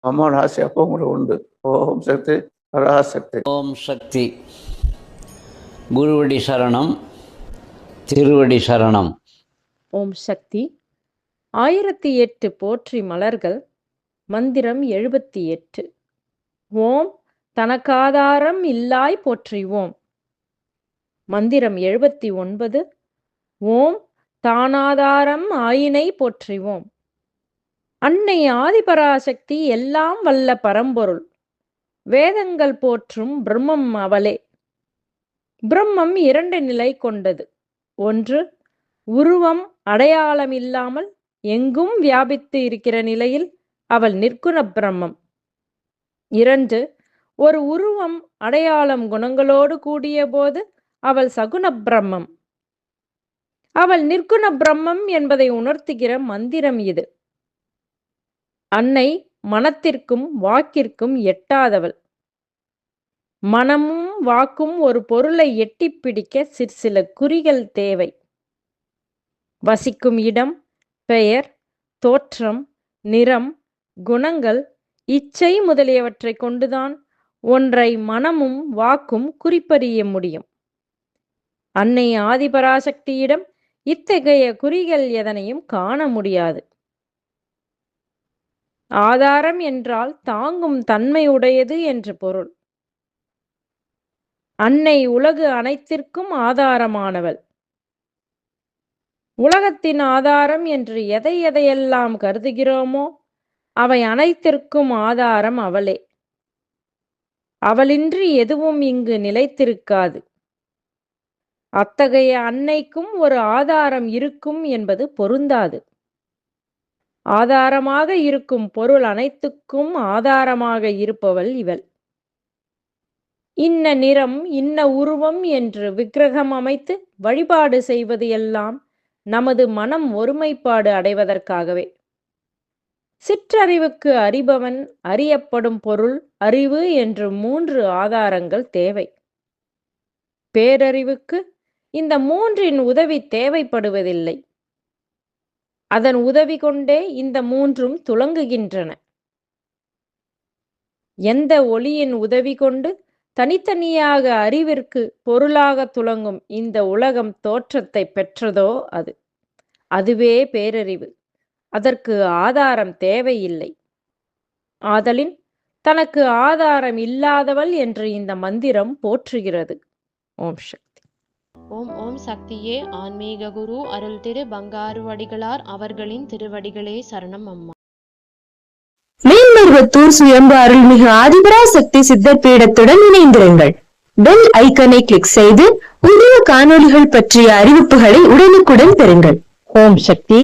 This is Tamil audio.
அம்மா ஆசை அப்போ உங்களுக்கு உண்டு. ஓம் சக்தி பராசக்தி. ஓம் சக்தி. குருவடி சரணம் திருவடி சரணம். ஓம் சக்தி. ஆயிரத்தி எட்டு போற்றி மலர்கள் மந்திரம் எழுபத்தி எட்டு. ஓம் தனக்காதாரம் இல்லாய் போற்றிவோம். மந்திரம் எழுபத்தி ஒன்பது. ஓம் தானாதாரம் ஆயினை போற்றிவோம். அன்னை ஆதிபராசக்தி எல்லாம் வல்ல பரம்பொருள். வேதங்கள் போற்றும் பிரம்மம் அவளே. பிரம்மம் இரண்டு நிலை கொண்டது. ஒன்று உருவம் அடையாளம் இல்லாமல் எங்கும் வியாபித்து இருக்கிற நிலையில் அவள் நிற்குண பிரம்மம். இரண்டு ஒரு உருவம் அடையாளம் குணங்களோடு கூடிய போது அவள் சகுண பிரம்மம். அவள் நிற்குண பிரம்மம் என்பதை உணர்த்துகிற மந்திரம் இது. அன்னை மனத்திற்கும் வாக்கிற்கும் எட்டாதவள். மனமும் வாக்கும் ஒரு பொருளை எட்டிப் பிடிக்க சிற்சில குறிகள் தேவை. வசிக்கும் இடம் பெயர் தோற்றம் நிறம் குணங்கள் இச்சை முதலியவற்றை கொண்டுதான் ஒன்றை மனமும் வாக்கும் குறிப்பறிய முடியும். அன்னை ஆதிபராசக்தியிடம் இத்தகைய குறிகள் எதனையும் காண முடியாது. ஆதாரம் என்றால் தாங்கும் தன்மை உடையது என்று பொருள். அன்னை உலகு அனைத்திற்கும் ஆதாரமானவள். உலகத்தின் ஆதாரம் என்று எதை எதையெல்லாம் கருதுகிறோமோ அவை அனைத்திற்கும் ஆதாரம் அவளே. அவளின்றி எதுவும் இங்கு நிலைத்திருக்காது. அத்தகைய அன்னைக்கும் ஒரு ஆதாரம் இருக்கும் என்பது பொருந்தாது. ஆதாரமாக இருக்கும் பொருள் அனைத்துக்கும் ஆதாரமாக இருப்பவள் இவள். இன்ன நிறம் இன்ன உருவம் என்று விக்கிரகம் அமைத்து வழிபாடு செய்வது எல்லாம் நமது மனம் ஒருமைப்பாடு அடைவதற்காகவே. சிற்றறிவுக்கு அறிபவன் அறியப்படும் பொருள் அறிவு என்று மூன்று ஆதாரங்கள் தேவை. பேரறிவுக்கு இந்த மூன்றின் உதவி தேவைப்படுவதில்லை. அதன் உதவி கொண்டே இந்த மூன்றும் துலங்குகின்றன எந்த ஒளியின் உதவி கொண்டு தனித்தனியாக அறிவிற்கு பொருளாக துலங்கும் இந்த உலகம் தோற்றத்தை பெற்றதோ அது. அதுவே பேரறிவு. அதற்கு ஆதாரம் தேவையில்லை. ஆதலின் தனக்கு ஆதாரம் இல்லாதவள் என்று இந்த மந்திரம் போற்றுகிறது. ஓம் சக்தி. ஓம் ஓம் சக்தியே ஆன்மீக குரு அருள் திரு பங்காருவடிகளார் அவர்களின் திருவடிகளே சரணம் அம்மா. மேல்மருவத்தூர் சுயம்பு அருள்மிகு ஆதிபராசக்தி சித்தர் பீடத்துடன் இணைந்திருங்கள். பெல் ஐக்கனை கிளிக் செய்து புதிய காணொளிகள் பற்றிய அறிவிப்புகளை உடனுக்குடன் பெறுங்கள். ஓம் சக்தி.